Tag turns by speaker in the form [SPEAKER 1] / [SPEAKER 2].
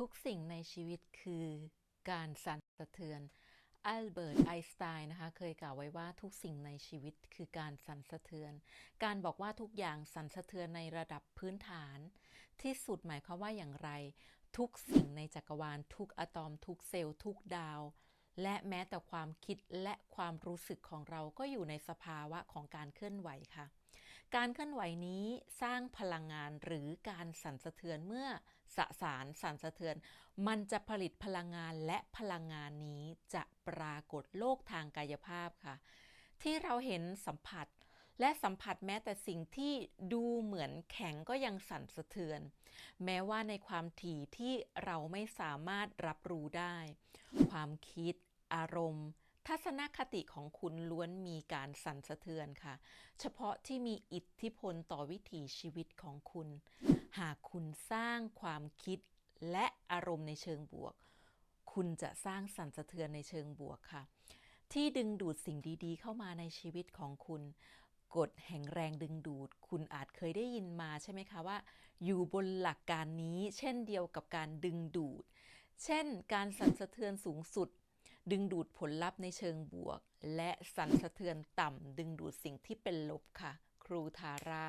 [SPEAKER 1] ทุกสิ่งในชีวิตคือการสั่นสะเทือนอัลเบิร์ตไอน์สไตน์นะคะเคยกล่าวไว้ว่าทุกสิ่งในชีวิตคือการสั่นสะเทือน การบอกว่าทุกอย่างสั่นสะเทือนในระดับพื้นฐาน ที่สุดหมายความว่าอย่างไร ทุกสิ่งในจักรวาล ทุกอะตอม ทุกเซลล์ ทุกดาว และแม้แต่ความคิดและความรู้สึกของเราก็อยู่ในสภาวะของการเคลื่อนไหวค่ะ การเคลื่อนไหวนี้สร้างพลังงานหรือการสั่นสะเทือนเมื่อสสารสั่นสะเทือน มันจะผลิตพลังงานและพลังงานนี้จะปรากฏโลกทางกายภาพค่ะ ที่เราเห็นสัมผัสและสัมผัสแม้แต่สิ่งที่ดูเหมือนแข็งก็ยังสั่นสะเทือน แม้ว่าในความถี่ที่เราไม่สามารถรับรู้ได้ ความคิด อารมณ์ ทัศนคติของคุณล้วนมีการสั่นสะเทือนค่ะ เฉพาะที่มีอิทธิพลต่อวิถีชีวิตของคุณ หากคุณสร้างความคิดและอารมณ์ในเชิงบวก คุณจะสร้างสั่นสะเทือนในเชิงบวกค่ะ ที่ดึงดูดสิ่งดีๆ เข้ามาในชีวิตของคุณกฎแห่งแรงดึงดูด คุณอาจเคยได้ยินมาใช่ไหมคะว่า อยู่บนหลักการนี้เช่นเดียวกับการดึงดูด เช่น การสั่นสะเทือนสูงสุด ดึงดูดผลลัพธ์ในเชิงบวก และสั่นสะเทือนต่ำดึงดูดสิ่งที่เป็นลบค่ะ ครูทารา